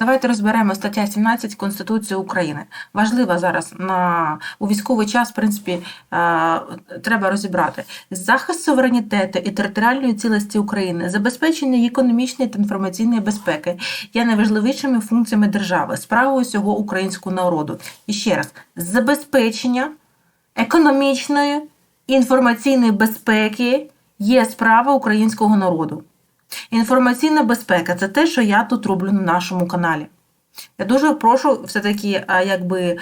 Давайте розберемо стаття 17 Конституції України. Важлива зараз на у військовий час, в принципі, е, треба розібрати захист суверенітету і територіальної цілості України, забезпечення економічної та інформаційної безпеки є найважливішими функціями держави, справою всього українського народу. І ще раз, забезпечення економічної інформаційної безпеки є справа українського народу. Інформаційна безпека це те, що я тут роблю на нашому каналі. Я дуже прошу все-таки, якби,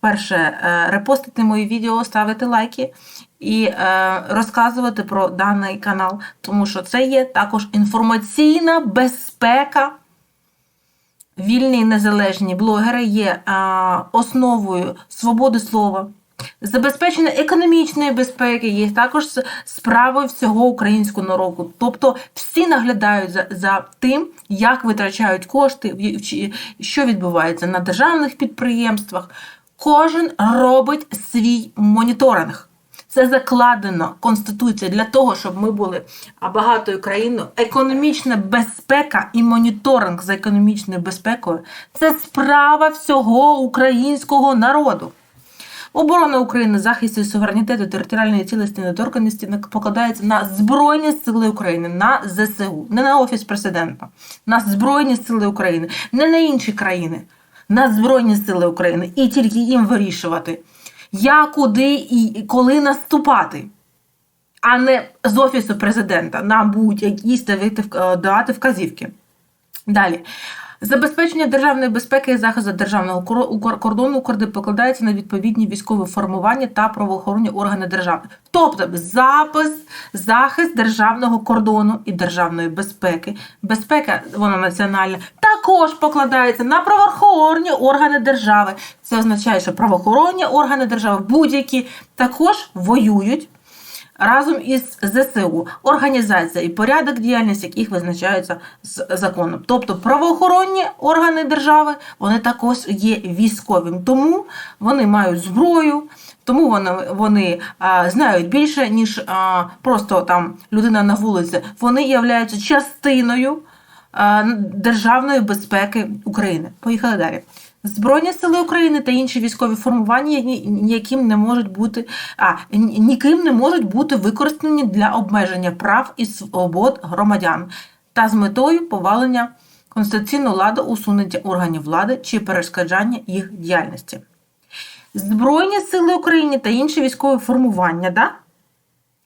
перше, е, репостити мої відео, ставити лайки і е, розказувати про даний канал, тому що це є також інформаційна безпека. Вільні і незалежні блогери є основою свободи слова. Забезпечення економічної безпеки є також справою всього українського народу. Тобто всі наглядають за, за тим, як витрачають кошти, що відбувається на державних підприємствах. Кожен робить свій моніторинг. Це закладено Конституцією для того, щоб ми були багатою країною. Економічна безпека і моніторинг за економічною безпекою це справа всього українського народу. Оборона України, захист суверенітету, територіальної цілості, недоторканності покладається на Збройні Сили України, на ЗСУ, не на Офіс президента, на Збройні Сили України, не на інші країни, на Збройні Сили України. І тільки їм вирішувати, як, куди і коли наступати. А не з Офісу президента нам будуть якісь давати вказівки. Далі. Забезпечення державної безпеки і захисту державного кордону України покладається на відповідні військові формування та правоохоронні органи держави. Тобто запис, захист державного кордону і державної безпеки, безпека вона національна, також покладається на правоохоронні органи держави. Це означає, що правоохоронні органи держави будь-які також воюють разом із ЗСУ, організація і порядок діяльності, яких визначаються з законом. Тобто правоохоронні органи держави вони також є військовим, тому вони мають зброю. Тому вони, вони а, знають більше, ніж а, просто там людина на вулиці. Вони являються частиною а, державної безпеки України. Поїхали далі. Збройні сили України та інші військові формування, яким не можуть бути а ніким не можуть бути використані для обмеження прав і свобод громадян. Та з метою повалення конституційного ладу, усунення органів влади чи перешкоджання їх діяльності. Збройні сили України та інші військові формування, да,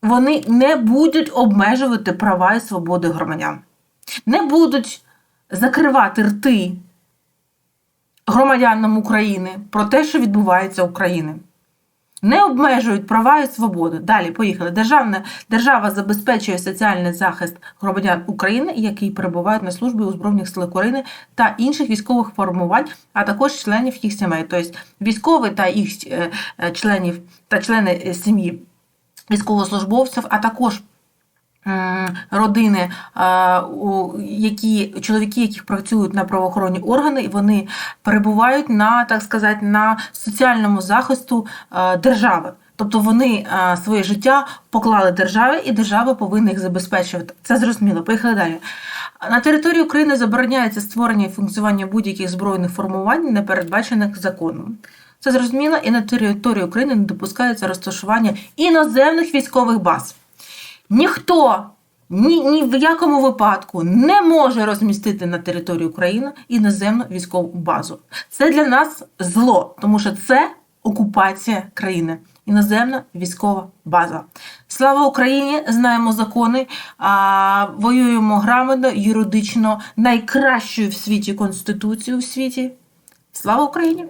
вони не будуть обмежувати права і свободи громадян, не будуть закривати рти громадянам України про те, що відбувається в Україні. Не обмежують права і свободи. Далі поїхали. Державна держава забезпечує соціальний захист громадян України, які перебувають на службі у Збройних сил України та інших військових формувань, а також членів їх сімей. Тобто військові та їх е, е, членів та члени е, сім'ї військовослужбовців, а також родини, е, які чоловіки, яких працюють на правоохоронні органи, і вони перебувають на так сказати на соціальному захисту е, держави. Тобто вони е, своє життя поклали державі, і держава повинна їх забезпечувати. Це зрозуміло. Поїхали далі. На території України забороняється створення і функціонування будь-яких збройних формувань, не передбачених законом. Це зрозуміло, і на території України не допускається розташування іноземних військових баз. Ніхто ні, ні в якому випадку не може розмістити на території України іноземну військову базу. Це для нас зло, тому що це окупація країни. Іноземна військова база. Слава Україні! Знаємо закони, а, воюємо грамотно, юридично, найкращою в світі конституцію в світі. Слава Україні!